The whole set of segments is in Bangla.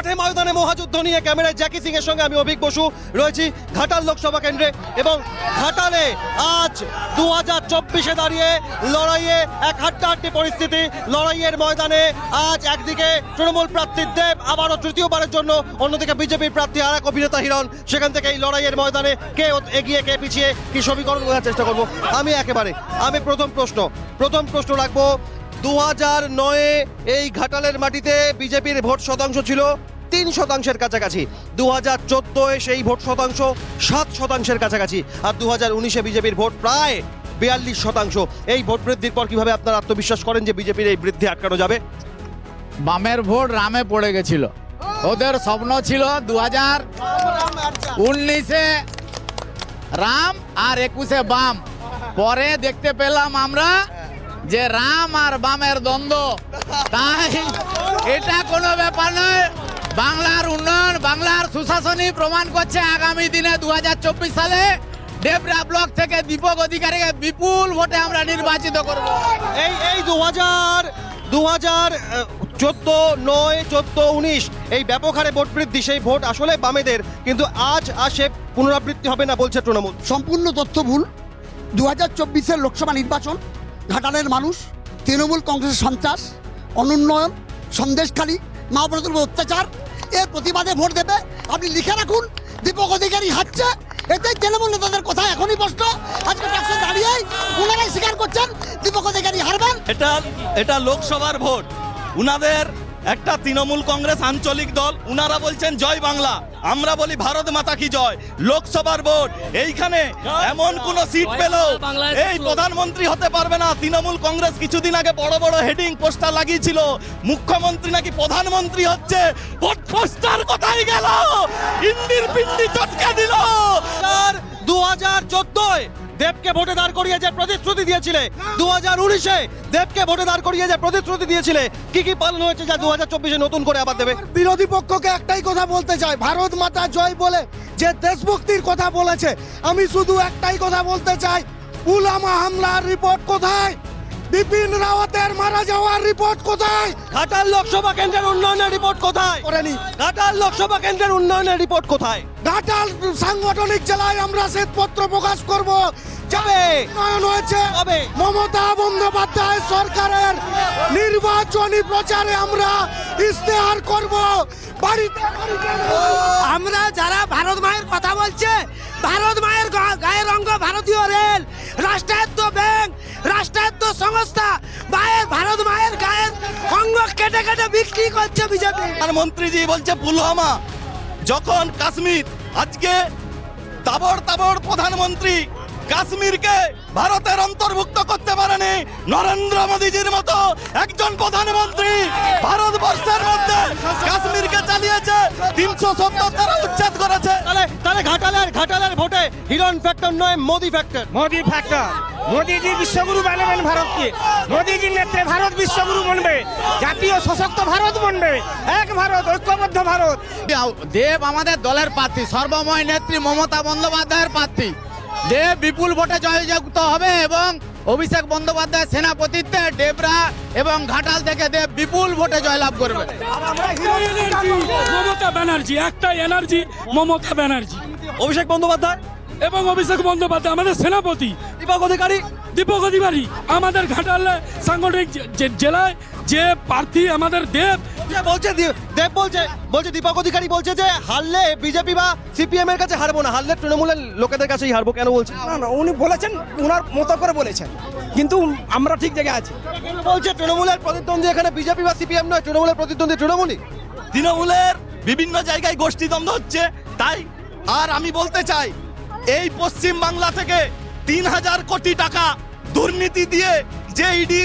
মাঠে ময়দানে মহাযুদ্ধ নিয়ে ক্যামেরায় জ্যাকি সিং এর সঙ্গে আমি অভিক বসু রয়েছি ঘাটাল লোকসভা কেন্দ্রে এবং ঘাটালে আজ দু হাজার চব্বিশে দাঁড়িয়ে লড়াইয়ে এক হাড্ডাহাড্ডি পরিস্থিতি, লড়াইয়ের ময়দানে আজ একদিকে তৃণমূল প্রার্থী দেব, আবারও তৃতীয়বারের জন্য অন্যদিকে বিজেপির প্রার্থী আর এক অভিনেতা হিরণ। সেখান থেকে এই লড়াইয়ের ময়দানে কে এগিয়ে, কে পিছিয়ে, কি সমীকরণ বোঝার চেষ্টা করব? আমি একেবারে, আমি প্রথম প্রশ্ন প্রথম প্রশ্ন রাখব দু হাজার নয়ে এই ঘাটালের মাটিতে বিজেপির ভোট শতাংশ ছিল তিন শতাংশের কাছাকাছি। দু হাজার চোদ্দোয় সেই ভোট শতাংশ সাত শতাংশের কাছাকাছি আর দু হাজার উনিশে বিজেপির ভোট প্রায় বিয়াল্লিশ শতাংশ। এই ভোট বৃদ্ধির পর কীভাবে আপনারা আত্মবিশ্বাস করেন যে বিজেপির এই বৃদ্ধি আটকানো যাবে? বামের ভোট রামে পড়ে গেছিল। ওদের স্বপ্ন ছিল দু হাজার উনিশে রাম আর একুশে বাম। পরে দেখতে পেলাম আমরা যে রাম আর বামের দ্বন্দ্ব তাই এটা কোনো ব্যাপার নয়। বাংলার উন্নয়ন বাংলার সুশাসনই প্রমাণ করছে আগামী দিনে দুহাজার চব্বিশ সালে ডেবরা ব্লক থেকে দীপক অধিকারীকে বিপুল ভোটে আমরা নির্বাচিত করব। এই এই দু হাজার দু হাজার চোদ্দ নয় চোদ্দ উনিশ এই ব্যাপক হারে ভোট বৃদ্ধি সেই ভোট আসলে বামেদের কিন্তু আজ আসে পুনরাবৃত্তি হবে না বলছে তৃণমূল। সম্পূর্ণ তথ্য ভুল। দু হাজার চব্বিশের লোকসভা নির্বাচন ঘাটালের মানুষ, তৃণমূল কংগ্রেসের সন্ত্রাস, অনুন্নয়ন, সন্দেশখালী, মা বোনদের অত্যাচার, এর প্রতিবাদে ভোট দেবে। আপনি লিখে রাখুন, দীপক অধিকারী হারছে এটাই তৃণমূল নেতাদের কথা এখনই স্পষ্ট। আজকে ট্যাক্সে দাঁড়িয়েই ওনারাই স্বীকার করছেন, দীপক অধিকারী হারবেন। এটা এটা লোকসভার ভোট। উনাদের একটা তৃণমূল কংগ্রেস আঞ্চলিক দল, উনারা বলছেন, জয় বাংলা। আমরা বলি ভারত মাতা কি জয় লোকসভার ভোট এইখানে এমন কোন সিট পেল। এই প্রধানমন্ত্রী হতে পারবে না তৃণমূল কংগ্রেস কিছুদিন আগে বড় বড় হেডিং পোস্টার লাগিয়েছিল। মুখ্যমন্ত্রী নাকি প্রধানমন্ত্রী হচ্ছে ভোট পোস্টার কোথায় গেল? ইন্দির পিন্ডি চটকে দিল। আর দু হাজার চোদ্দোয় দেবকে ভোটে দাঁড় করিয়ে যে প্রতিশ্রুতি দিয়েছিলে দু হাজার উনিশে দেবকে ভোটে দাঁড় করিয়ে যে প্রতিশ্রুতি দিয়েছিলে, কি কি পালন হয়েছে যা দু হাজার চব্বিশে নতুন করে আবার দেবে? বিরোধী পক্ষকে একটাই কথা বলতে চাই, ভারত মাতা জয় বলে যে দেশভক্তির কথা বলেছে, আমি শুধু একটাই কথা বলতে চাই, পুলওয়ামা হামলার রিপোর্ট কোথায়? বিপিন রাওয়াতের মারা যাওয়ার রিপোর্ট কোথায়? ঘাটাল লোকসভা কেন্দ্রের উন্নয়নের রিপোর্ট কোথায়? করেনি। ঘাটাল লোকসভা কেন্দ্রের উন্নয়নের রিপোর্ট কোথায়? ঘাটাল সাংগঠনিক জেলায় আমরা শ্বেতপত্র প্রকাশ করব। যাবে। উন্নয়ন হয়েছে। কবে? মমতা বন্দ্যোপাধ্যায় সরকারের নির্বাচনী প্রচারে আমরা ইস্তেহার করব। বাড়িতে আমরা যারা ভারত মায়ের কথা বলছে ভারত মায়ের গায়ের অঙ্গ ভারতীয় রেল রাষ্ট্রায়ত্ত ব্যাংক রাষ্ট্রায়ত্ত সংস্থা মায়ের, ভারত মায়ের গায়ের অঙ্গ কেটে কেটে বিক্রি করছে বিজেপি। আর মন্ত্রীজি বলছে, পুলওয়ামা, যখন কাশ্মীর, আজকে তাবড় তাবড় প্রধানমন্ত্রী কাশ্মীরকে ভারতের অন্তর্ভুক্ত করতে পারেনি নরেন্দ্র মোদীজির মতো একজন প্রধানমন্ত্রী। ভারতবর্ষের মধ্যে কাশ্মীরকে চালিয়েছে তিনশো সত্তর তারা উচ্ছেদ করেছে। তাহলে তাহলে ঘাটালের ঘাটালের ভোটে হিরণ ফ্যাক্টর নয় মোদি ফ্যাক্টর মোদি ফ্যাক্টর মোদিজি বিশ্বগুরু বানাবেন ভারতকে। মোদিজির নেত্রে ভারত বিশ্বগুরু বনবে। জাতীয় সশক্ত ভারত বনবে। এক ভারত ঐক্যবদ্ধ ভারত। দেব আমাদের দলের প্রার্থী সর্বময় নেত্রী মমতা বন্দ্যোপাধ্যায়ের প্রার্থী। দেব বিপুল ভোটে জয়যুক্ত হবে এবং অভিষেক বন্দ্যোপাধ্যায় সেনাপতিত্বে ডেবরা এবং ঘাটাল থেকে দেব বিপুল ভোটে জয়লাভ করবে। মমতা ব্যানার্জি একটা এনার্জি মমতা ব্যানার্জি। অভিষেক বন্দ্যোপাধ্যায়? এবং অভিষেক বন্দ্যোপাধ্যায় আমাদের সেনাপতি। দীপক অধিকারী। দীপক অধিকারী আমাদের ঘাটালে সাংগঠনিক জেলায় যে প্রার্থী আমাদের দেব। যে বলছে দেব বলছে বলছে দীপক অধিকারী বলছে যে হারলে বিজেপি বা সিপিএম এর কাছে হারবো না হারলে তৃণমূলের লোকেদের কাছেই হারবো কেন বলছে? না না উনি বলেছেন ওনার মতো করে বলেছেন। কিন্তু আমরা ঠিক জায়গায় আছি। বলছে তৃণমূলের প্রতিদ্বন্দ্বী এখানে বিজেপি বা সিপিএম নয় তৃণমূলের প্রতিদ্বন্দ্বী তৃণমূলই। তৃণমূলের বিভিন্ন জায়গায় গোষ্ঠীদ্বন্দ্ব হচ্ছে তাই আর আমি বলতে চাই এই পশ্চিম বাংলা থেকে তিন হাজার কোটি টাকা দুর্নীতি দিয়ে যে ইডি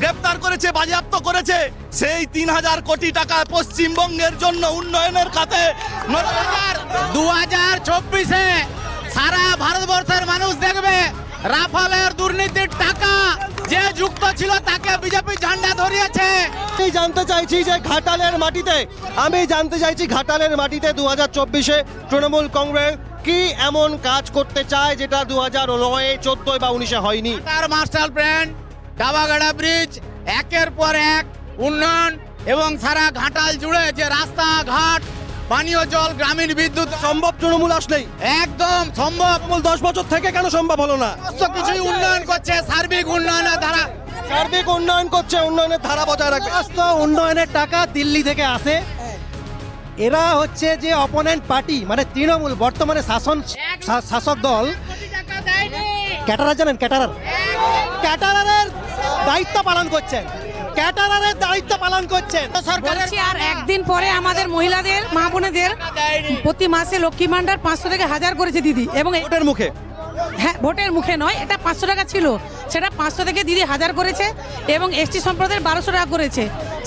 গ্রেপ্তার করেছে বাজেয়াপ্ত করেছে সেই তিন হাজার কোটি টাকা পশ্চিমবঙ্গের জন্য উন্নয়নের খাতে দু হাজার। চব্বিশে সারা ভারতবর্ষের মানুষ দেখবে রাফালের দুর্নীতির টাকা যে যুক্ত ছিল তাকে বিজেপি ঝান্ডা ধরিয়েছে। আমি জানতে চাইছি যে ঘাটালের মাটিতে আমি জানতে চাইছি ঘাটালের মাটিতে দু হাজার চব্বিশে তৃণমূল কংগ্রেস কি এমন কাজ করতে চায় যেটা দু হাজার নয় চোদ্দোয় বা উনিশে হয়নি? তার মাস্টার প্ল্যান ডাবাগাড়া ব্রিজ একের পর এক উন্নয়ন এবং সারা ঘাটাল জুড়ে যে রাস্তাঘাট পানীয় জল গ্রামীণ বিদ্যুৎ। সম্ভব তৃণমূল আসলেই? একদম সম্ভব। তৃণমূল দশ বছর থেকে কেন সম্ভব হলো না? সমস্ত কিছুই উন্নয়ন করছে সার্বিক উন্নয়নের ধারা। সার্বিক উন্নয়ন করছে উন্নয়নের ধারা বজায় রাখবে উন্নয়নের টাকা দিল্লি থেকে আসে। এরা হচ্ছে যে অপোনেন্ট পার্টি মানে তৃণমূল বর্তমানে শাসন শাসক দল। ক্যাটারার জানেন ক্যাটারার? ক্যাটারারের দায়িত্ব পালন করছেন। ক্যাটারারের দায়িত্ব পালন করছেন। বলছি আর একদিন পরে আমাদের মহিলাদের মা বোনেদের প্রতি মাসে লক্ষ্মী ভান্ডার পাঁচশো থেকে হাজার করেছে দিদি। এবং ভোটের মুখে। হ্যাঁ ভোটের মুখে নয় এটা পাঁচশো টাকা ছিল। সেটা পাঁচশো থেকে দিদি হাজার করেছে এবং এসটি সম্প্রদায়ের বারোশো টাকা করেছে।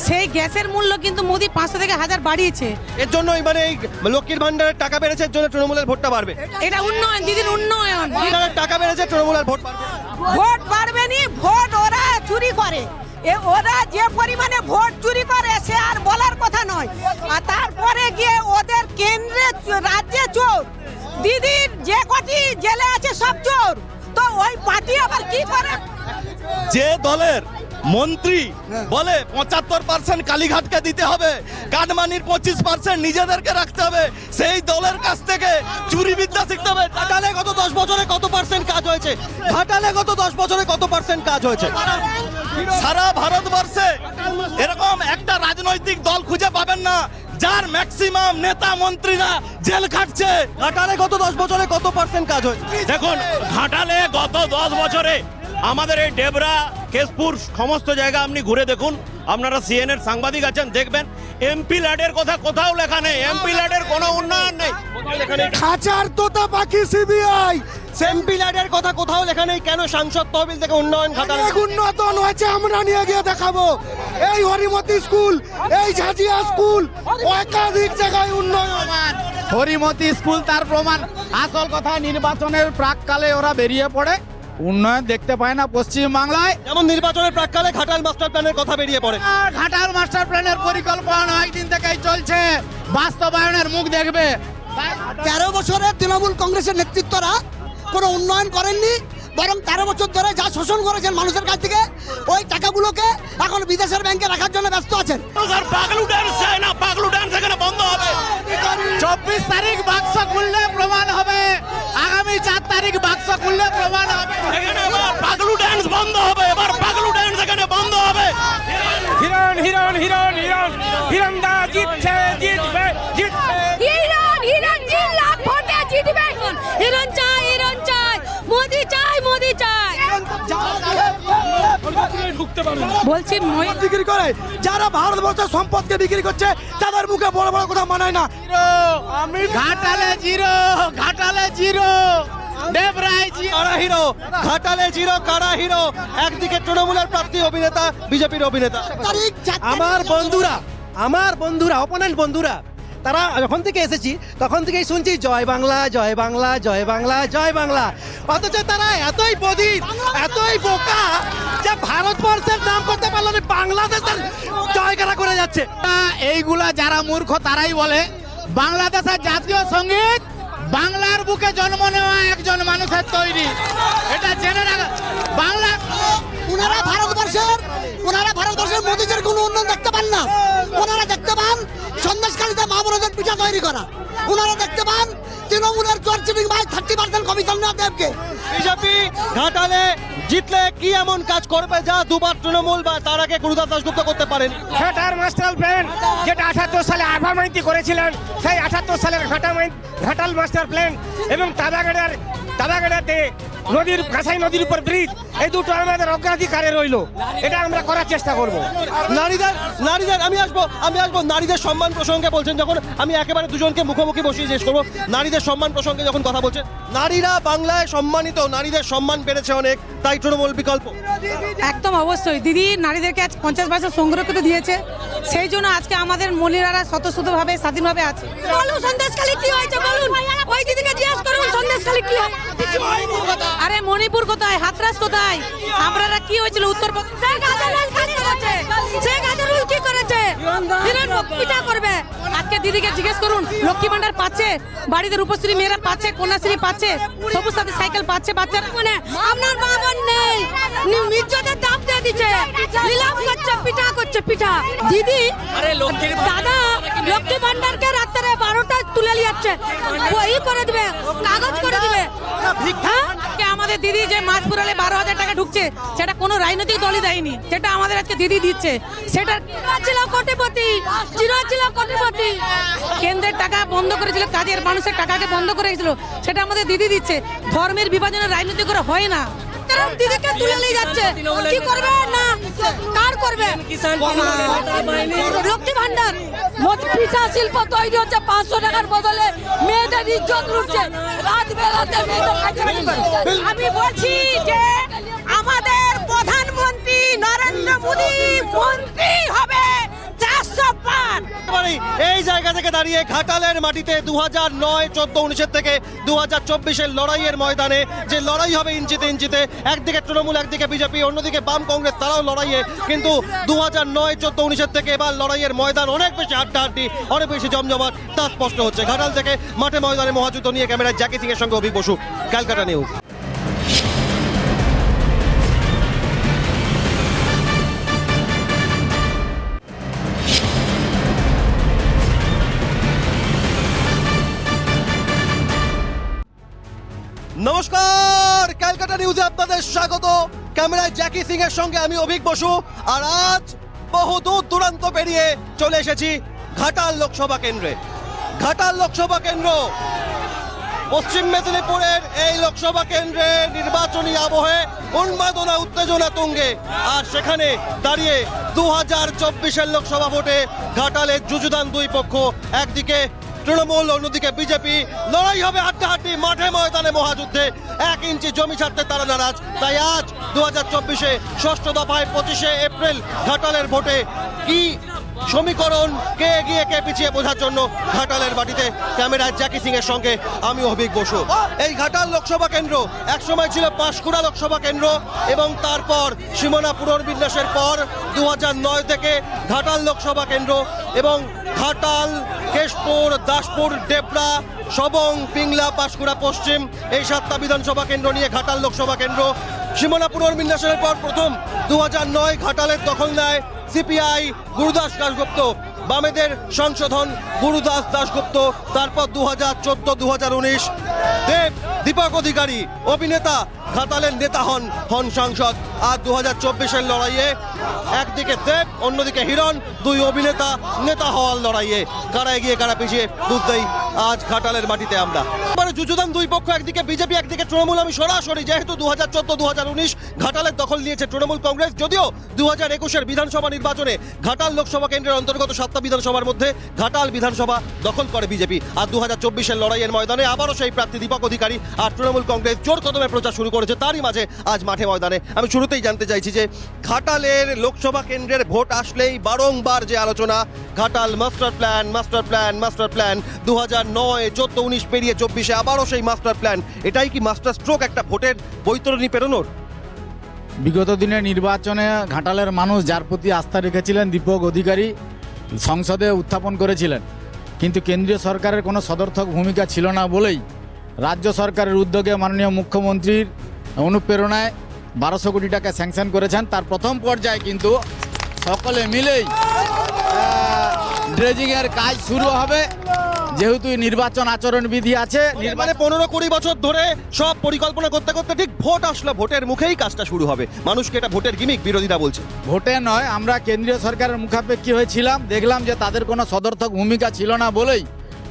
সেই গ্যাসের মূল্য কিন্তু মোদি পাঁচশো থেকে হাজার বাড়িয়েছে। এর জন্যই মানে এই লক্ষ্মীর ভান্ডারের টাকা বেড়েছে এর জন্য তৃণমূলের ভোটটা বাড়বে। এটা উন্নয়ন দিদির উন্নয়ন। টাকা বেড়েছে তৃণমূলের ভোট ভোট পারবে নি ভোট ওরা চুরি করে। ওরা যে পরিমাণে ভোট চুরি করে সে আর বলার কথা নয়। আর তারপরে গিয়ে ওদের কেন্দ্রে রাজ্যে চোর। দিদির যে কটি জেলে আছে সব চোর। তো ওই পার্টি আবার কি করে? যে দলের মন্ত্রী বলে পঁচাত্তর পার্সেন্ট কালীঘাটকে দিতে হবে, কাটমানির পঁচিশ পার্সেন্ট নিজেদেরকে রাখতে হবে, সেই দলের কাছ থেকে চুরি বিদ্যা শিখতে হবে। ঘাটালে গত দশ বছরে কত পার্সেন্ট কাজ হয়েছে? ঘাটালে গত দশ বছরে কত পার্সেন্ট কাজ হয়েছে? সারা ভারতবর্ষে এরকম একটা রাজনৈতিক দল খুঁজে পাবেন না যার ম্যাক্সিমাম নেতা মন্ত্রীরা জেল খাটছে। ঘাটালে গত দশ বছরে কত পার্সেন্ট কাজ হয়েছে দেখুন ঘাটালে গত দশ বছরে আমাদের এই ডেবরা কেশপুর সমস্ত জায়গা আপনি ঘুরে দেখুন। আপনারা সিএনএর সাংবাদিক আছেন দেখবেন। এমপি ল্যাডের কথা কোথাও লেখা নেই। এমপি ল্যাডের কোনো উন্নয়ন নেই। খাঁচার তোতা পাখি সিবিআই এমপি ল্যাডের কথা কোথাও লেখা নেই কেন সাংসদ তহবিল থেকে উন্নয়ন অনেক উন্নত হয়েছে আমরা নিয়ে গিয়ে দেখাবো। এই হরিমতি স্কুল এই ঝাঁঝিয়া স্কুল একাধিক জায়গায় উন্নয়ন। হরিমতি স্কুল তার প্রমাণ। আসল কথা নির্বাচনের প্রাককালে ওরা বেরিয়ে পড়ে। উন্নয়ন দেখতে পায় না পশ্চিম বাংলায় যেমন নির্বাচনের প্রাককালে ঘাটাল মাস্টার প্ল্যানের কথা বেরিয়ে পড়ে। আর ঘাটাল মাস্টার প্ল্যানের পরিকল্পনা একদিন থেকেই চলছে। বাস্তবায়নের মুখ দেখবে। তেরো বছরের তৃণমূল কংগ্রেসের নেতৃত্বরা কোনো উন্নয়ন করেননি বরং তেরো বছর ধরে যা শোষণ করেছেন মানুষের কাছ থেকে ওই টাকাগুলোকে এখন বিদেশের ব্যাংকে রাখার জন্য ব্যস্ত আছেন। স্যার পাগলু ডান্স চায় না পাগলু ডান্স এখানে বন্ধ হবে। চব্বিশ তারিখ বাক্স খুললে প্রমাণ হবে। আগামী চার তারিখ বাক্স খুললে প্রমাণ হবে। পাগলু ডান্স বন্ধ হবে এবার পাগলু ডান্স এখানে বন্ধ হবে। হিরণ হিরণ হিরণ হিরণ হিরণ দা জিতছে জিতবে বলছি বিক্রি করে। যারা ভারতবর্ষের সম্পদকে বিক্রি করছে তাদের মুখে বড় বড় কথা মানায় না। আমি ঘাটালে জিরো ঘাটালে জিরো কারা হিরো? ঘাটালে জিরো কারা হিরো? একদিকে তৃণমূলের প্রার্থী অভিনেতা বিজেপির অভিনেতা। আমার বন্ধুরা আমার বন্ধুরা অপোনেন্ট বন্ধুরা তারা যখন থেকে এসেছি, তখন থেকেই শুনছি, জয় বাংলা জয় বাংলা জয় বাংলা জয় বাংলা। অথচ তারা এতই বধির এতই বোকা, যে ভারতবর্ষের নাম করতে পারল না, বাংলাদেশের জয়গারা করে যাচ্ছে। এইগুলা যারা মূর্খ, তারাই বলে, বাংলাদেশের জাতীয় সংগীত, বাংলার বুকে জন্ম নেওয়া একজন মানুষের তৈরি। এটা জেনে বাংলা ওনারা ভারতবর্ষের ওনারা ভারতবর্ষের মোদীদের কোনো উন্নয়ন দেখতে পান না। ওনারা দেখতে পান সন্দেশকারীতে মা বোনদের পিঠা তৈরি করা। ওনারা দেখতে পান তৃণমূলের চর্চিটিং বাই থার্টি পার্সেন্ট কমিশন নেওয়া দেবকে। বিজেপি ঘাটালে জিতলে কি এমন কাজ করবে যা দুবার তৃণমূল বা তার আগে গুরুদাস দাসগুপ্ত করতে পারেনি? ঘাটার মাস্টার প্ল্যান যেটা আঠাত্তর সালে আভা মাইতি করেছিলেন সেই আঠাত্তর সালের ঘাটামাই ঘাটাল মাস্টার প্ল্যান এবং তাবাগাড়ার তাবাগাড়াতে নদীর কাঁসাই নদীর উপর ব্রিজ এই দুটো আমাদের অগ্রাধিকারে রইল। এটা আমরা করার চেষ্টা করব। নারীদের নারীদের আমি আসব আমি আসব। নারীদের সম্মান প্রসঙ্গে বলছেন যখন আমি একেবারে দুজনকে মুখোমুখি বসিয়ে শেষ করব। নারীদের সম্মান প্রসঙ্গে যখন কথা বলছেন নারীরা বাংলায় সম্মানিত নারীদের সম্মান বেড়েছে অনেক তাই তৃণমূল বিকল্প। একদম অবশ্যই। দিদি নারীদেরকে আজ পঞ্চাশ বছর সংরক্ষিত দিয়েছে। সেই জন্য আজকে আমাদের মহিলারা স্বতঃস্ফূর্তভাবে স্বাধীনভাবে আছে। বলুন সন্দেশখালী কি হয়েছে বলুন? ওই দিদিকে জিজ্ঞেস করুন সন্দেশখালী কি হয়? আরে মণিপুর কোথায়? হাতরাস কোথায়? আপনারা কি হয়েছিল? উত্তর কি করেছে? পিঠা করবে। আজকে দিদিকে জিজ্ঞেস করুন লক্ষ্মী ভান্ডার পাচ্ছে? বাড়িতে রূপশ্রী মেয়েরা পাচ্ছে? কন্যাশ্রী পাচ্ছে? সবুজ সাথে সাইকেল পাচ্ছে বাচ্চারা? মানে আপনার মা নেই। ইজ্জতের দাম দিয়ে দিচ্ছে। নিলাম করছে পিঠা করছে পিঠা। দিদি দাদা লক্ষ্মী ভান্ডারকে রাত্রে বারোটা তুলে নিয়ে যাচ্ছে। ওই করে দিবে কাগজ করে দিবে। হ্যাঁ? আমাদের দিদি যে মাছ পুরালে বারো হাজার টাকা ঢুকছে সেটা কোনো রাজনৈতিক দলই দেয়নি সেটা আমাদের আজকে দিদি দিচ্ছে। সেটা ছিল কোটিপতি ছিল কোটিপতি। কেন্দ্রের টাকা বন্ধ করেছিল কাজের মানুষের টাকাকে বন্ধ করে রেখেছিল সেটা আমাদের দিদি দিচ্ছে। ধর্মের বিভাজনের রাজনীতি করে হয় না। কারণ দিদিকে তুলে নিয়ে যাচ্ছে। কি করবে না? কার করবে? লক্ষ্মী ভান্ডার পিঠা শিল্প তৈরি হচ্ছে পাঁচশো টাকার বদলে মেয়েদের ইজ্জত লুটছে রাত। আমি বলছি যে আমাদের প্রধানমন্ত্রী নরেন্দ্র মোদী মন্ত্রী হবে এই জায়গা থেকে দাঁড়িয়ে ঘাটালের মাটিতে দু হাজার নয়, চোদ্দ, উনিশের থেকে দু হাজার চব্বিশের লড়াইয়ের ময়দানে যে লড়াই হবে ইঞ্চিতে ইঞ্চিতে, একদিকে তৃণমূল, একদিকে বিজেপি, অন্যদিকে বাম কংগ্রেস, তারাও লড়াইয়ে। কিন্তু দু হাজার নয়, চোদ্দ, উনিশের থেকে এবার লড়াইয়ের ময়দান অনেক বেশি হাড্ডাহাড্ডি, অনেক বেশি জমজমাট, তা স্পষ্ট হচ্ছে। ঘাটাল থেকে মাঠে ময়দানে মহাযুদ্ধ নিয়ে ক্যামেরায় জ্যাকি সিং এর সঙ্গে অভিক বসু, ক্যালকাটা নিউজ। ক্যামেরায় জ্যাকি সিং এর সঙ্গে আমি অভিক বসু, আর আজ বহু দূর দূরান্ত পেরিয়ে চলে এসেছি ঘাটাল লোকসভা কেন্দ্রে। ঘাটাল লোকসভা কেন্দ্র, পশ্চিম মেদিনীপুরের এই লোকসভা কেন্দ্রে নির্বাচনী আবহে উন্মাদনা, উত্তেজনা তুঙ্গে, আর সেখানে দাঁড়িয়ে দু হাজার চব্বিশের লোকসভা ভোটে ঘাটালের যুযুদান দুই পক্ষ, একদিকে তৃণমূল, অন্যদিকে বিজেপি। লড়াই হবে হাড্ডাহাড্ডি, মাঠে ময়দানে মহাযুদ্ধে। এক ইঞ্চি জমি ছাড়তে তারা নারাজ, তাই আজ দু হাজার চব্বিশে ষষ্ঠ দফায় পঁচিশে এপ্রিল ঘাটালের ভোটে কি সমীকরণ? কে এগিয়ে, কে পিছিয়ে বোঝার জন্য ঘাটালের মাটিতে ক্যামেরায় জ্যাকি সিং এর সঙ্গে আমি অভিক বসু। এই ঘাটাল লোকসভা কেন্দ্র একসময় ছিল পাঁশকুড়া লোকসভা কেন্দ্র এবং তারপর সীমানা পুনর্বিন্যাসের পর দু নয় থেকে ঘাটাল লোকসভা কেন্দ্র এবং ঘাটাল, কেশপুর, দাসপুর, ডেবরা, সবং, পিংলা, পাঁশকুড়া, পশ্চিম এই সাতটা বিধানসভা কেন্দ্র নিয়ে ঘাটাল লোকসভা কেন্দ্র সীমানা পুনর্বিন্যাসের পর প্রথম দু নয় ঘাটালের দখল নেয় সিপিআই গুরুদাস দাসগুপ্ত বামেদের সংশোধন গুরুদাস দাসগুপ্ত তারপর দু হাজার চোদ্দ দু হাজার উনিশ। দেব দীপক অধিকারী, অভিনেতা ঘাটালের নেতা হন হন সাংসদ। আর দু হাজার চব্বিশের লড়াইয়ে একদিকে দেব, অন্যদিকে হিরণ, দুই অভিনেতা, নেতা হওয়ার লড়াইয়ে। কারা এগিয়ে, কারা পিছিয়ে, বুঝতেই আজ ঘাটালের মাটিতে আমরা। এবারে যুযুদান দুই পক্ষ একদিকে, বিজেপি একদিকে, তৃণমূল আমি সরাসরি, যেহেতু দু হাজার চোদ্দ দু হাজার উনিশ ঘাটালের দখল নিয়েছে তৃণমূল কংগ্রেস, যদিও দু হাজার একুশের বিধানসভা নির্বাচনে ঘাটাল লোকসভা কেন্দ্রের অন্তর্গত সাতটা বিধানসভার মধ্যে ঘাটাল বিধানসভা দখল করে বিজেপি। আর দু হাজার চব্বিশের লড়াইয়ের ময়দানে আবারও সেই প্রার্থী দীপক অধিকারী আর তৃণমূল কংগ্রেস জোর কদমে প্রচার শুরু করেছে। তারই মাঝে আজ মাঠে ময়দানে। আমি শুরুতেই জানতে চাইছি যে ঘাটালের লোকসভা কেন্দ্রের ভোট আসলেই বারংবার যে আলোচনা, Ghatal master plan master plan master plan দু হাজার নয়, চোদ্দ, উনিশ পেরিয়ে চব্বিশে আবারও সেই মাস্টার প্ল্যান। এটাই কি মাস্টার স্ট্রোক একটা ভোটের বৈতরণী পেরোনোর? বিগত দিনে নির্বাচনে ঘাটালের মানুষ যার প্রতি আস্থা রেখেছিলেন দীপক অধিকারী, সংসদে উত্থাপন করেছিলেন। কিন্তু কেন্দ্রীয় সরকারের কোনো সদর্থক ভূমিকা ছিল না বলেই রাজ্য সরকারের উদ্যোগে মাননীয় মুখ্যমন্ত্রীর অনুপ্রেরণায় বারোশো কোটি টাকা স্যাংশন করেছেন। তার প্রথম পর্যায়ে কিন্তু সকলে মিলেই ড্রেজিংয়ের কাজ শুরু হবে। যেহেতু নির্বাচন আচরণ বিধি আছে মানে পনেরো কুড়ি বছর ধরে সব পরিকল্পনা করতে করতে ঠিক ভোট আসলো ভোটের মুখেই কাজটা শুরু হবে। মানুষকে এটা ভোটের গিমিক বিরোধীরা বলছে। ভোটে নয় আমরা কেন্দ্রীয় সরকারের মুখাপেক্ষী হয়েছিলাম। দেখলাম যে তাদের কোনো সদর্থক ভূমিকা ছিল না বলেই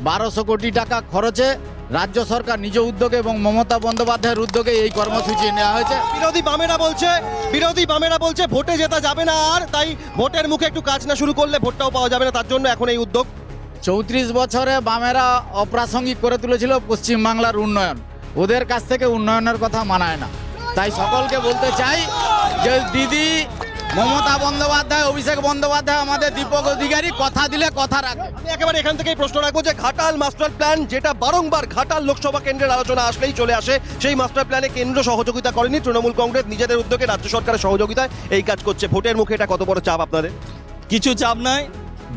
বারোশো কোটি টাকা খরচে রাজ্য সরকার নিজ উদ্যোগে এবং মমতা বন্দ্যোপাধ্যায়ের উদ্যোগে এই কর্মসূচি নেওয়া হয়েছে। বিরোধী বামেরা বলছে বিরোধী বামেরা বলছে ভোটে জেতা যাবে না আর তাই ভোটের মুখে একটু কাজ না শুরু করলে ভোটটাও পাওয়া যাবে না তার জন্য এখন এই উদ্যোগ। চৌত্রিশ বছরে বামেরা অপ্রাসঙ্গিক করে তুলেছিল পশ্চিমবাংলার উন্নয়ন। ওদের কাছ থেকে উন্নয়নের কথা মানায় না। তাই সকলকে বলতে চাই যে দিদি মমতা বন্দ্যোপাধ্যায় অভিষেক বন্দ্যোপাধ্যায় আমাদের দীপক অধিকারী কথা দিলে কথা রাখে। আমি একেবারে এখান থেকেই প্রশ্ন রাখব যে ঘাটাল মাস্টার প্ল্যান যেটা বারংবার ঘাটাল লোকসভা কেন্দ্রের আলোচনা আসলেই চলে আসে সেই মাস্টার প্ল্যানে কেন্দ্র সহযোগিতা করেনি তৃণমূল কংগ্রেস নিজেদের উদ্যোগে রাজ্য সরকারের সহযোগিতায় এই কাজ করছে। ভোটের মুখে এটা কত বড় চাপ আপনাদের? কিছু চাপ নাই।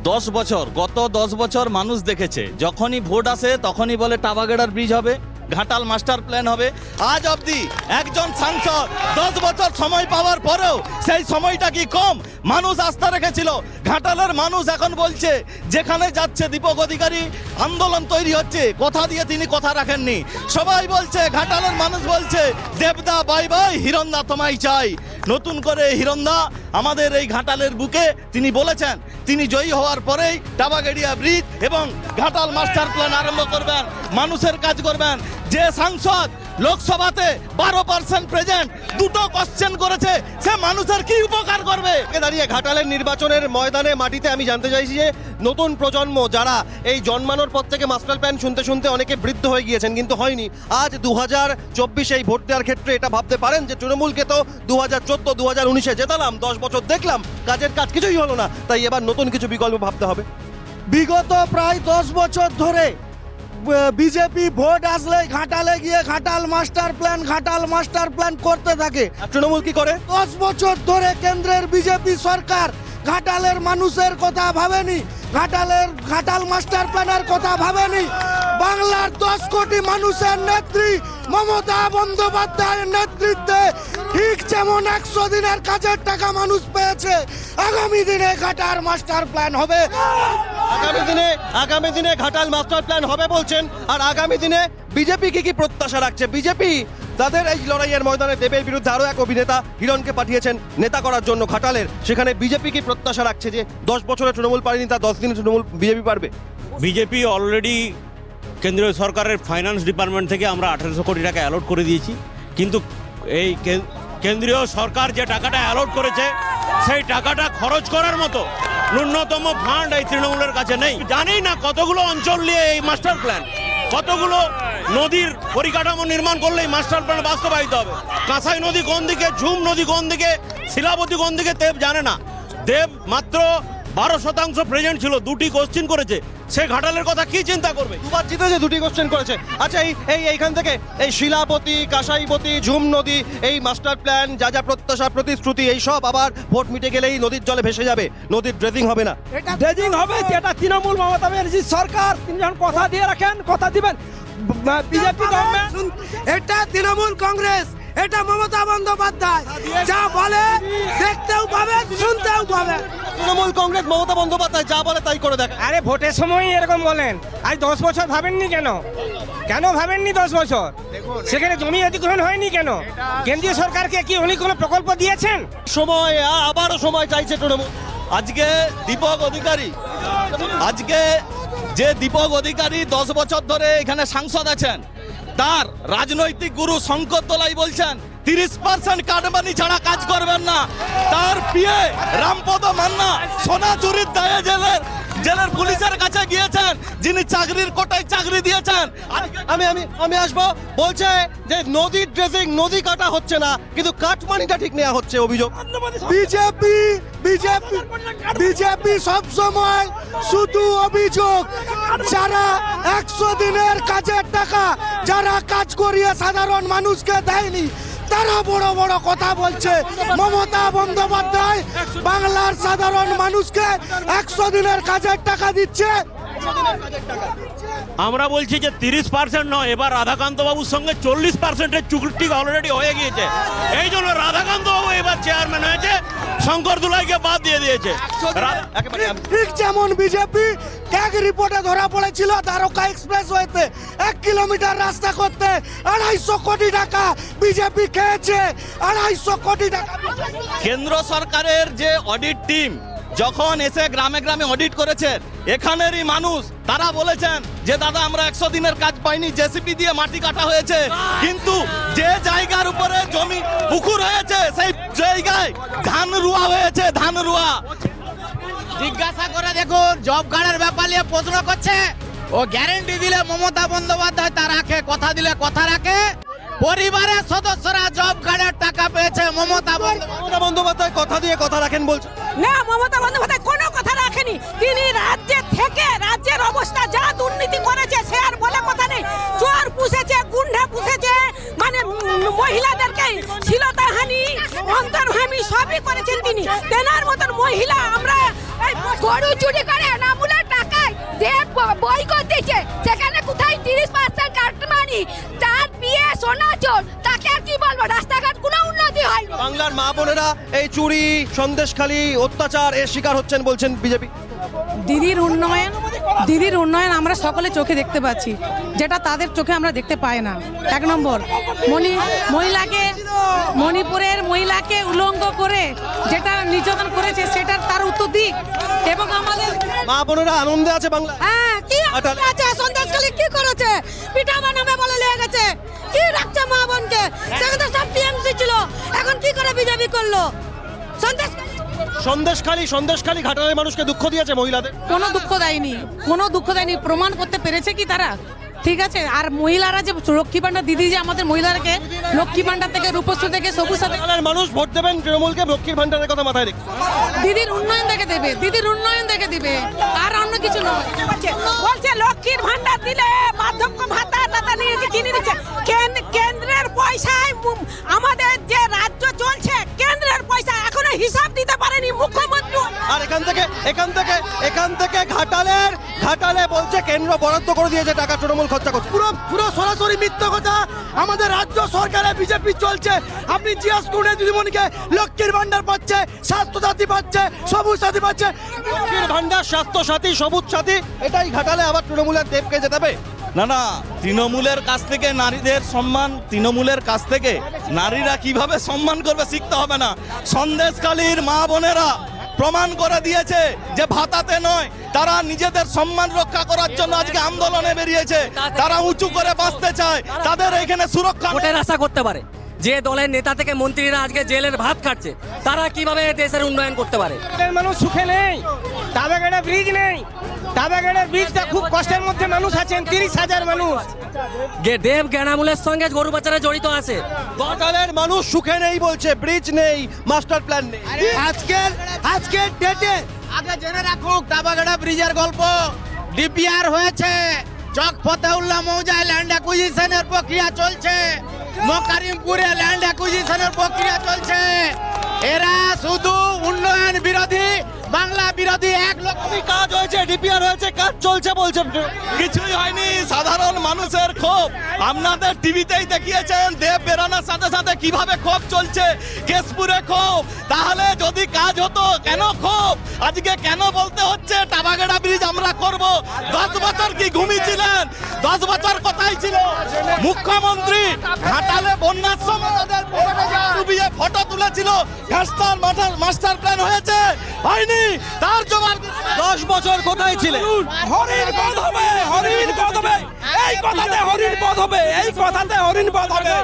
দশ বছর গত দশ বছর মানুষ দেখেছে যখনই ভোট আসে তখনই বলে টাবাগেড়ার ব্রিজ হবে। ঘাটাল মাস্টার প্ল্যান হবে। আজ অবধি একজন সাংসদ, দশ বছর সময় পাওয়ার পরেও সেই সময়টা কি কম? মানুষ আস্থা রেখেছিল। ঘাটালের মানুষ এখন বলছে, যেখানে যাচ্ছে দীপক অধিকারী, আন্দোলন তৈরি হচ্ছে। কথা দিয়ে তিনি কথা রাখেননি। সবাই বলছে, ঘাটালের মানুষ বলছে, দেবদা, বাই বাই হিরন্দা তোমায় চাই। নতুন করে হিরন্দা আমাদের এই ঘাটালের বুকে তিনি বলেছেন, তিনি জয়ী হওয়ার পরেই টাবাগেড়িয়া ব্রিজ এবং ঘাটাল মাস্টার প্ল্যান আরম্ভ করবেন। মানুষের কাজ করবেন। যে সাংসদ লোকসভাতে বারো পার্সেন্ট প্রেজেন্ট দুটো কোশ্চেন করেছে সে মানুষের কি উপকার করবে? দাঁড়িয়ে ঘাটালের নির্বাচনের ময়দানে মাটিতে আমি জানতে চাইছি যে নতুন প্রজন্ম যারা এই জন্মানোর পর থেকে মাস্টার প্ল্যান শুনতে শুনতে অনেকে বৃদ্ধ হয়ে গিয়েছেন কিন্তু হয়নি। আজ দু হাজার চব্বিশে এই ভোট দেওয়ার ক্ষেত্রে এটা ভাবতে পারেন যে তৃণমূলকে তো দু হাজার চোদ্দ দু হাজার উনিশে জেতালাম দশ বছর দেখলাম কাজের কাজ কিছুই হলো না তাই এবার নতুন কিছু বিকল্প ভাবতে হবে। বিগত প্রায় দশ বছর ধরে বিজেপি ভোট আসলে ঘাটালে গিয়ে Ghatal master plan Ghatal master plan করতে থাকে। তৃণমূল কি করে? দশ বছর ধরে কেন্দ্রের বিজেপি সরকার ঘাটালের মানুষের কথা ভাবেনি ঘাটালের ঘাটাল মাস্টার প্ল্যানের কথা ভাবেনি। বাংলার দশ কোটি মানুষের নেত্রী মমতা বন্দ্যোপাধ্যায়ের নেতৃত্বে ঠিক যেমন একশো দিনের কাজের টাকা মানুষ পেয়েছে আগামী দিনে ঘাটার মাস্টার প্ল্যান হবে। আগামী দিনে আগামী দিনে ঘাটাল মাস্টার প্ল্যান হবে বলছেন। আর আগামী দিনে বিজেপি কি কি প্রত্যাশা রাখছে? বিজেপি তাদের এই লড়াইয়ের ময়দানে দেবের বিরুদ্ধে আরও এক অভিনেতা হিরণকে পাঠিয়েছেন নেতা করার জন্য ঘাটালের। সেখানে বিজেপি কি প্রত্যাশা রাখছে যে দশ বছরে তৃণমূল পারেনি, তা দশ দিনে তৃণমূল বিজেপি পারবে? বিজেপি অলরেডি কেন্দ্রীয় সরকারের ফাইন্যান্স ডিপার্টমেন্ট থেকে আমরা আঠেরোশো কোটি টাকা অ্যালোট করে দিয়েছি। কিন্তু এই কেন্দ্রীয় সরকার যে টাকাটা অ্যালোট করেছে, সেই টাকাটা খরচ করার মতো ন্যূনতম ফান্ড এই তৃণমূলের কাছে নেই। জানি না কতগুলো অঞ্চল নিয়ে এই মাস্টার প্ল্যান কতগুলো নদীর পরিকাঠামো নির্মাণ করলে এই মাস্টার প্ল্যান বাস্তবায়িত হবে। কাঁসাই নদী কোন দিকে, ঝুম নদী কোন দিকে, শিলাবতী কোন দিকে, দেব জানে না। দেব মাত্র বারো শতাংশ প্রেজেন্ট ছিল, দুটি কোশ্চিন করেছে। সে ঘাটালের কথা কি চিন্তা করবে? দুবার জিতেছে দুটি কোশ্চেন করেছে। আচ্ছা এই এই এইখান থেকে এই শিলাবতী কাসাইবতী ঝুম নদী এই মাস্টার প্ল্যান যা যা প্রত্যাশা প্রতিশ্রুতি এই সব আবার ভোট মিটে গেলেই নদীর জলে ভেসে যাবে। নদীর ড্রেজিং হবে না। এটা ড্রেজিং হবে যেটা তৃণমূল মমতা ব্যানার্জির সরকার তিনি যখন কথা দিয়ে রাখেন কথা দিবেন বিজেপি গভর্নমেন্ট এটা তৃণমূল কংগ্রেস এটা মমতা বন্দ্যোপাধ্যায়। যা শুনতেও পাবে তৃণমূল কংগ্রেস মমতা বন্দ্যোপাধ্যায় যা বলে তাই করে দেখা। আরে ভোটের সময় এরকম বলেন। আজ দশ বছর ভাবেননি কেন? কেন ভাবেননি দশ বছর? সেখানে জমি অধিগ্রহণ হয়নি কেন? কেন্দ্রীয় সরকারকে কি উনি কোনো প্রকল্প দিয়েছেন? সময় আবারও সময় চাইছে তৃণমূল। আজকে দীপক অধিকারী আজকে যে দীপক অধিকারী দশ বছর ধরে এখানে সাংসদ আছেন তার রাজনৈতিক গুরু শঙ্কর দোলাই বলছেন তিরিশ পার্সেন্ট কাটবানি ছাড়া কাজ করবেন না। তার পিয়ে রামপদ মান্না সোনা চুরির দায়ে জেলের জেলের পুলিশের কাছে গিয়েছেন যিনি চাকরির কোটায় চাকরি দিয়েছেন। আমি আমি আমি আসব। বলছে যে নদীর ড্রেজিং নদী কাটা হচ্ছে না কিন্তু কাটমানিটা ঠিক নেওয়া হচ্ছে অভিযোগ। বিজেপি বিজেপি বিজেপি সব সময় শুধু অভিযোগ। যারা একশো দিনের কাজের টাকা যারা কাজ করিয়ে সাধারণ মানুষকে দেয়নি তারা বড় বড় কথা বলছে। মমতা বন্দ্যোপাধ্যায় বাংলার সাধারণ মানুষকে একশো দিনের কাজের টাকা দিচ্ছে। আমরা বলছি যে তিরিশ পার্সেন্ট নয় এবার রাধাকান্ত বাবুর সঙ্গে চল্লিশ পার্সেন্টের চুক্তি অলরেডি হয়ে গিয়েছে। এই জন্য রাধাকান্ত বাবু এবার চেয়ারম্যান হয়েছে শঙ্কর দুলাইকে বাদ দিয়ে দিয়েছে। ঠিক যেমন বিজেপি ট্যাগ রিপোর্টে ধরা পড়েছিল দ্বারকা এক্সপ্রেস ওয়েতে এক কিলোমিটার রাস্তা করতে আড়াইশো কোটি টাকা বিজেপি খেয়েছে আড়াইশো কোটি টাকা কেন্দ্র সরকারের যে অডিট টিম যখন এসে গ্রামে গ্রামে অডিট করেছেন এখানেরই মানুষ, তারা বলেছেন যে, দাদা, আমরা একশো দিনের কাজ পাইনি, জেসিপি দিয়ে মাটি কাটা হয়েছে। কিন্তু যে জায়গার উপরে জমি পুকুর হয়েছে, সেই জায়গায় ধান রুয়া হয়েছে, ধান রুয়া। জিজ্ঞাসা করে দেখুন, জব কার্ডের ব্যাপার নিয়ে প্রশ্ন করছে। ও গ্যারেন্টি দিলে মমতা বন্দ্যোপাধ্যায় তা রাখে কথা দিলে কথা রাখে। পরিবারের সদস্যরা জব কার্ডের টাকা পেয়েছে মমতা মমতা বন্দ্যোপাধ্যায় কথা দিয়ে কথা রাখেন বলছে না মমতা বন্দ্যোপাধ্যায় কোনো কথা রাখেনি। তিনি রাজ্যে থেকে রাজ্যের অবস্থা যা দুর্নীতি করেছে সে আর বলে কথা নেই। চোর পুষেছে গুন্ডা পুষেছে মানে মহিলাদেরকে শিলতাহানি অন্তর্হানি সবই করেছেন তিনি। তেনার মতন মহিলা আমরা গরু চুরি করে নামুলের টাকায় যে বই করতেছে। সেখানে কোথায় তিরিশ পার্সেন্ট কাটমানি সোনা চোর তাকে আর কি বলব? রাস্তাঘাট কোনো উন্নতি হয়নি। বাংলার মা বোনেরা এই চুরি সন্দেশখালী অত্যাচার এর শিকার হচ্ছেন বলছেন বিজেপি। দিদির উন্নয়ন দিদির উন্নয়ন আমরা সকলে চোখে দেখতে পাচ্ছি। যেটা তাদের চোখে আমরা দেখতে পাই না। এক নম্বর মণি মহিলাকে মণিপুরের মহিলাকে উলঙ্গ করে যেটা নির্যাতন করেছে সেটার তার উত্তর দিক। এবং আমাদের মা বোনেরা আনন্দে আছে বাংলা হ্যাঁ কি আছে? সন্দেশখালী কি করেছে? পিঠা বানাবে বলে করে বিজেপি করল। সন্দেশখালী সন্দেশখালী সন্দেশখালী ঘাটালের মানুষকে দুঃখ দিয়েছে মহিলাদের। কোনো দুঃখ দেয়নি কোনো দুঃখ দেয়নি প্রমাণ করতে পেরেছে কি তারা? ঠিক আছে? আর মহিলারা যে লক্ষ্মী ভান্ডার দিদি যে আমাদের মহিলাদেরকে লক্ষ্মী ভান্ডার থেকে রূপশ্রী থেকে সবুজ সাথে মানুষ ভোট দেবেন তৃণমূলকে লক্ষ্মীর ভান্ডারের কথা মাথায় রেখে। দিদির উন্নয়ন দেখে দেবে দিদির উন্নয়ন দেখে দিবে আর অন্য কিছু নয়। বলছে লক্ষ্মীর ভান্ডার দিলে বার্ধক্য ভাতা টাতা নিয়ে কিনে দিচ্ছে। কেন- কেন্দ্রের পয়সায় আমাদের যে রাজ্য চলছে হিসাব দিতে পারেনি মুখ্যমন্ত্রী। আর এখান থেকে এখান থেকে এখান থেকে ঘাটালের ঘাটালে বলছে কেন্দ্র বরাদ্দ করে দিয়েছে টাকা তৃণমূল খরচা করছে। পুরো পুরো সরাসরি মিথ্যা কথা আমাদের রাজ্য সরকারে বিজেপি চলছে। আপনি করুন এই দিদিমণিকে লক্ষ্মীর ভান্ডার পাচ্ছে স্বাস্থ্য সাথী পাচ্ছে সবুজ সাথী পাচ্ছে। লক্ষ্মীর ভান্ডার স্বাস্থ্য সাথী সবুজ সাথী এটাই ঘাটালে আবার তৃণমূলের দেবকে জেতাবে। না না, তৃণমূলের কাছ থেকে নারীদের সম্মান, তৃণমূলের কাছ থেকে নারীরা কীভাবে সম্মান করবে শিখতে হবে না। সন্দেশকালীর মা বোনেরা প্রমাণ করে দিয়েছে যে ভাতাতে নয়, তারা নিজেদের সম্মান রক্ষা করার জন্য আজকে আন্দোলনে বেরিয়েছে। তারা উঁচু করে বাঁচতে চায়, তাদের এখানে সুরক্ষা আশা করতে পারে। যে দলের নেতা থেকে মন্ত্রীরা আজকে জেলের ভাত খাচ্ছে তারা কীভাবে দেশের উন্নয়ন করতে পারে? মানুষ সুখে নেই তাবাগেড়ে ব্রিজ নেই তাবাগেড়ে ব্রিজটা খুব কষ্টের মধ্যে মানুষ আছেন তিরিশ হাজার মানুষ। দেব জ্ঞানামূলের সঙ্গে গরু বাচ্চারা জড়িত আছে। ঘাটালের মানুষ সুখে নেই বলছে ব্রিজ নেই মাস্টার প্ল্যান নেই। আজকের আজকের ডেটে আগে জেনে রাখুক টাবাগাড়া ব্রিজের গল্প। ডিপিআর হয়েছে চক ফতেউল্লাহ মৌজায় ল্যান্ড অ্যাকুইজিশনের প্রক্রিয়া চলছে। মকারিমপুরে ল্যান্ড অ্যাকুইজিশনের প্রক্রিয়া চলছে। এরা শুধু উন্নয়ন বিরোধী, বাংলা বিরোধী এক লক্ষ কাজ হয়েছে ডিপিআর হয়েছে, কাজ চলছে বলছে। কিছুই হয়নি, সাধারণ মানুষের ক্ষোভ। আপনাদের টিভিতেই দেখিয়েছেন, দেব বেরানোর সাথে সাথে কীভাবে ক্ষোভ চলছে, কেশপুরে ক্ষোভ। তাহলে যদি কাজ হতো, কেন ক্ষোভ? আজকে কেন বলতে হচ্ছে, টাবাগেড়া ব্রিজ আমরা করব। দশ বছর কি ঘুমিয়েছিলেন? দশ বছর কোথায় ছিল? মুখ্যমন্ত্রী ঘাটালে বন্যার সময় ডুবিয়ে ফটো তুলেছিল। ঘাসতার মাস্টার মাস্টার প্ল্যান হয়েছে। হয়নি। তার জবাব দশ বছর কোথায় ছিলেন হরিণ পদ হবে হরিণ পদ হবে। এই কথাতে হরিণ বধ হবে, এই কথাতে হরিণ বধ হবে।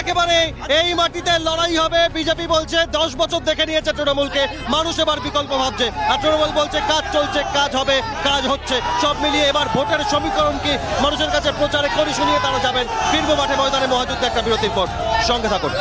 একেবারে এই মাটিতে লড়াই হবে, বিজেপি বলছে দশ বছর দেখে নিয়েছে তৃণমূলকে, মানুষ এবার বিকল্প ভাবছে। আর তৃণমূল বলছে কাজ চলছে, কাজ হবে, কাজ হচ্ছে। সব মিলিয়ে এবার ভোটের সমীকরণ কি? মানুষের কাছে প্রচারে করি শুনিয়ে তারা যাবেন। ফিরবো মাঠে ময়দানে মহাযুদ্ধে একটা বিরতির পর। সঙ্গে থাকুন।